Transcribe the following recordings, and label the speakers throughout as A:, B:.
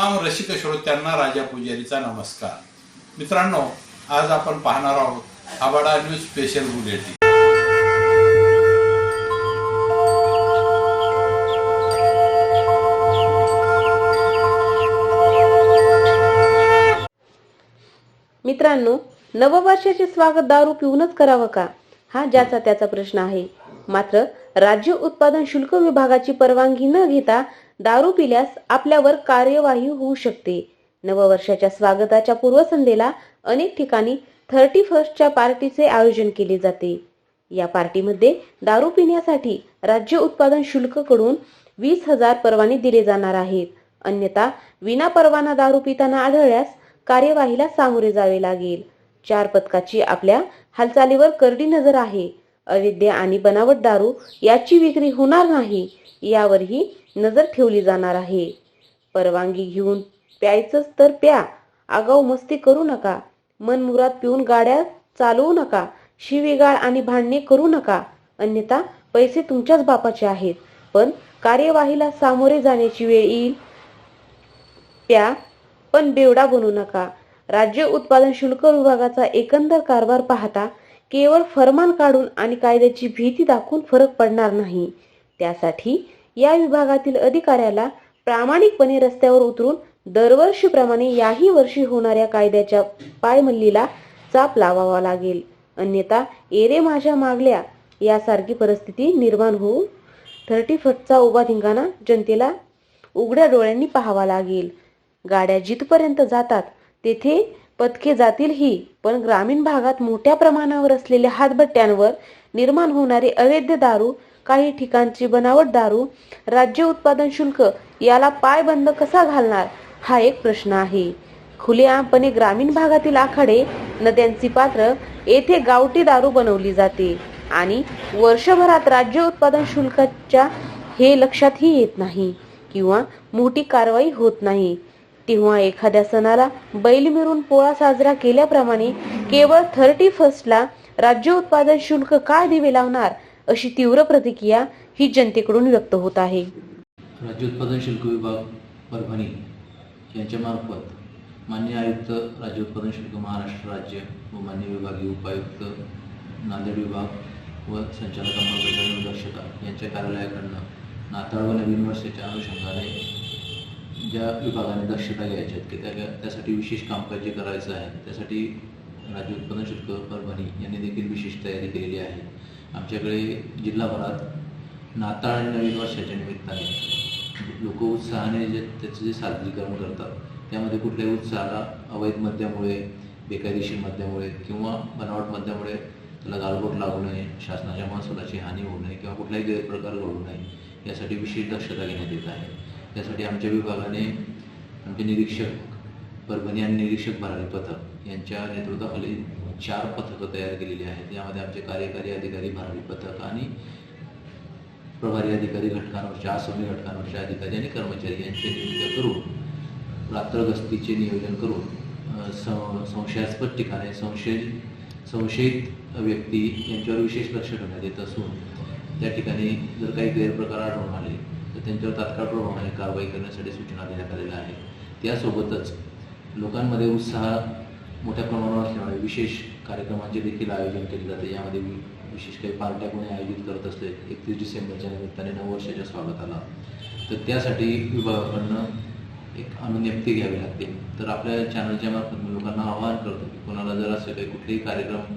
A: रसिक श्रोत्यांना राजा पुजारीचा नमस्कार. मित्रांनो आज आपण पाहणार आहोत आबाडा न्यूज स्पेशल बुलेटिन
B: मित्रांनो नववर्षाचे स्वागत दारू पिऊनच करावं का? हा ज्याचा त्याचा प्रश्न आहे. मात्र राज्य उत्पादन शुल्क विभागाची परवानगी न घेता दारू पिल्यास आपल्यावर कार्यवाही होऊ शकते. नववर्षाच्या स्वागताच्या पूर्वसंध्येला अनेक ठिकाणी थर्टी फर्स्टच्या पार्टीचे आयोजन केले जाते. या पार्टीमध्ये दारू पिण्यासाठी राज्य उत्पादन शुल्ककडून वीस हजार परवाने दिले जाणार आहेत. अन्यथा विना परवाना दारू पिताना आढळल्यास कार्यवाहीला सामोरे जावे लागेल. चार पथकाची आपल्या हालचालीवर करडी नजर आहे. अवैध आणि बनावट दारू याची विक्री होणार नाही. यावरही नजर ठेवली जाणार आहे. परवानगी घेऊन प्यायचंच तर प्या. आगाऊ मस्ती करू नका. मनमुरात पिऊन गाड्या चालवू नका. शिवीगाळ आणि भांडणे करू नका. अन्यथा पैसे तुमच्याच बापाचे आहेत. पण कार्यवाहीला सामोरे जाण्याची वेळ येईल. प्या. पण बेवडा बनू नका. राज्य उत्पादन शुल्क विभागाचा एकंदर कारभार पाहता केवळ फरमान काढून आणि कायद्याची भीती दाखवून फरक पडणार नाही. त्यासाठी या विभागातील अधिकाऱ्याला प्रामाणिकपणे रस्त्यावर उतरून दरवर्षीप्रमाणे याही वर्षी होणाऱ्या कायद्याच्या पायमल्लीला चाप लावावा लागेल. अन्यथा एरे माझ्या मागल्या यासारखी परिस्थिती निर्माण होऊ थर्टी फटचा उभा धिंगाणा जनतेला उघड्या डोळ्यांनी पाहावा लागेल. गाड्या जिथपर्यंत जातात तेथे पथके जातीलही पण ग्रामीण भागात मोठ्या प्रमाणावर असलेल्या हातभट्ट्यांवर निर्माण होणारे अवैध दारू काही ठिकाणची बनावट दारू राज्य उत्पादन शुल्क याला पायबंद कसा घालणार? हा एक प्रश्न आहे. खुलेआमपणे ग्रामीण भागातील आखाडे नद्यांची पात्र येथे गावठी दारू बनवली जाते आणि वर्षभरात राज्य उत्पादन शुल्काच्या हे लक्षातही येत नाही किंवा मोठी कारवाई होत नाही. तेव्हा एखाद्या सणाला बैल मिरून पोळा साजरा केल्याप्रमाणे केवळ थर्टी फर्स्टला राज्य उत्पादन शुल्क का दिवे लावणार? अशी तीव्र प्रतिक्रिया ही जनतेकडून व्यक्त होत आहे.
C: राज्य उत्पादन शुल्क विभाग परभणी यांच्यामार्फत मान्य आयुक्त राज्य उत्पादन शुल्क महाराष्ट्र राज्य व मान्य विभागीय उपायुक्त नांदेड विभाग व संचालक अंमलबजावणी दक्षता यांच्या कार्यालयाकडनं नाताळ व नवीन वर्षाच्या अनुषंगाने ज्या विभागाने दक्षता घ्यायच्या आहेत की त्या त्यासाठी विशेष कामकाज जे करायचं आहे त्यासाठी राज्य उत्पादन शुल्क परभणी यांनी देखील विशेष तयारी केलेली आहे. आमच्याकडे जिल्हाभरात नाताळ आणि नवीन वर्षाच्या निमित्ताने लोक उत्साहाने जे त्याचं जे सादरीकरण करतात त्यामध्ये कुठल्याही उत्साहाला अवैध मद्यामुळे बेकायदेशीर मद्यामुळे किंवा बनावट मद्यामुळे त्याला गालबोट लागू नये शासनाच्या महसुलाची हानी होऊ नये किंवा कुठलाही गैरप्रकार घडू नये यासाठी विशेष दक्षता घेण्यात येत आहे. त्यासाठी आमच्या विभागाने आमचे निरीक्षक परभणी आणि निरीक्षक भरारी पथक यांच्या नेतृत्वाखाली चार पथकं तयार केलेली आहेत. यामध्ये आमचे कार्यकारी अधिकारी भरारी पथक आणि प्रभारी अधिकारी घटकांवरच्या आसमी घटकांवरच्या अधिकारी आणि कर्मचारी यांचे नियुक्त करून रात्र गस्तीचे नियोजन करून सं संशयास्पद ठिकाणे संशय संशयित व्यक्ती यांच्यावर विशेष लक्ष ठेवण्यात येत असून त्या ठिकाणी जर काही गैरप्रकार आढळून आले तर त्यांच्यावर तात्काळ प्रभावाने कारवाई करण्यासाठी सूचना देण्यात आलेल्या आहेत. त्यासोबतच लोकांमध्ये उत्साह मोठ्या प्रमाणावर असल्यामुळे विशेष कार्यक्रमांचे देखील आयोजन केले जाते. यामध्ये विशेष काही पार्ट्या कोणी आयोजित करत असले एकतीस डिसेंबरच्या निमित्ताने नववर्षाच्या स्वागताला. तर त्यासाठी विभागाकडनं एक अनुज्ञप्ती घ्यावी लागते. तर आपल्या चॅनलच्या मार्फत मी लोकांना आवाहन करतो की कोणाला जर असे काही कुठलेही कार्यक्रम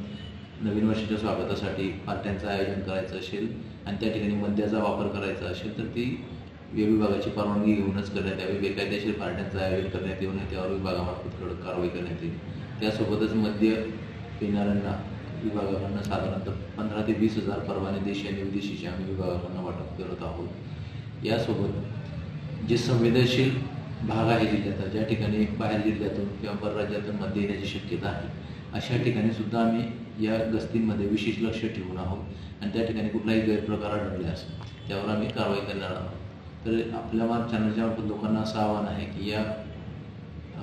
C: नवीन वर्षाच्या स्वागतासाठी पार्ट्यांचं आयोजन करायचं असेल आणि त्या ठिकाणी मद्याचा वापर करायचा असेल तर ती या विभागाची परवानगी घेऊनच करण्यात यावी. बेकायदेशीर पार्ट्यांचं आयोजन करण्यात येऊ नये त्यावर विभागामार्फत कडक कारवाई करण्यात येईल. त्यासोबतच मद्य पिणाऱ्यांना विभागाकडनं साधारणतः पंधरा ते वीस हजार परवाने देशी आणि विदेशीचे आम्ही विभागाकडनं वाटप करत आहोत. यासोबत जे संवेदनशील भाग आहे जिल्ह्याचा ज्या ठिकाणी बाहेर जिल्ह्यातून किंवा परराज्यातून मद्य येण्याची शक्यता आहे अशा ठिकाणी सुद्धा आम्ही या गस्तींमध्ये विशेष लक्ष ठेवून आहोत आणि त्या ठिकाणी कुठलाही गैरप्रकार आढळल्यास त्यावर आम्ही कारवाई करणार आहोत. तर आपल्या मा चॅनलच्या मार्फत लोकांना असं आव्हान आहे की या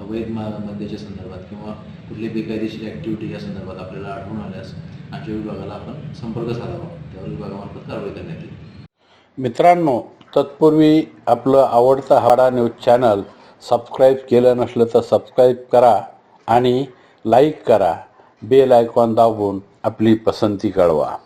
C: अवैध मा मद्याच्या संदर्भात किंवा कुठली बेकायदेशीर ॲक्टिव्हिटी या संदर्भात आपल्याला आढळून आल्यास आमच्या विभागाला आपण संपर्क साधावा. त्यावर विभागामार्फत कारवाई करण्यात येईल.
A: मित्रांनो तत्पूर्वी आपलं आवडतं हाडा न्यूज चॅनल
D: सबस्क्राईब केलं नसलं तर सबस्क्राईब करा आणि लाईक करा. बेल आयकॉन दाबून आपली पसंती कळवा.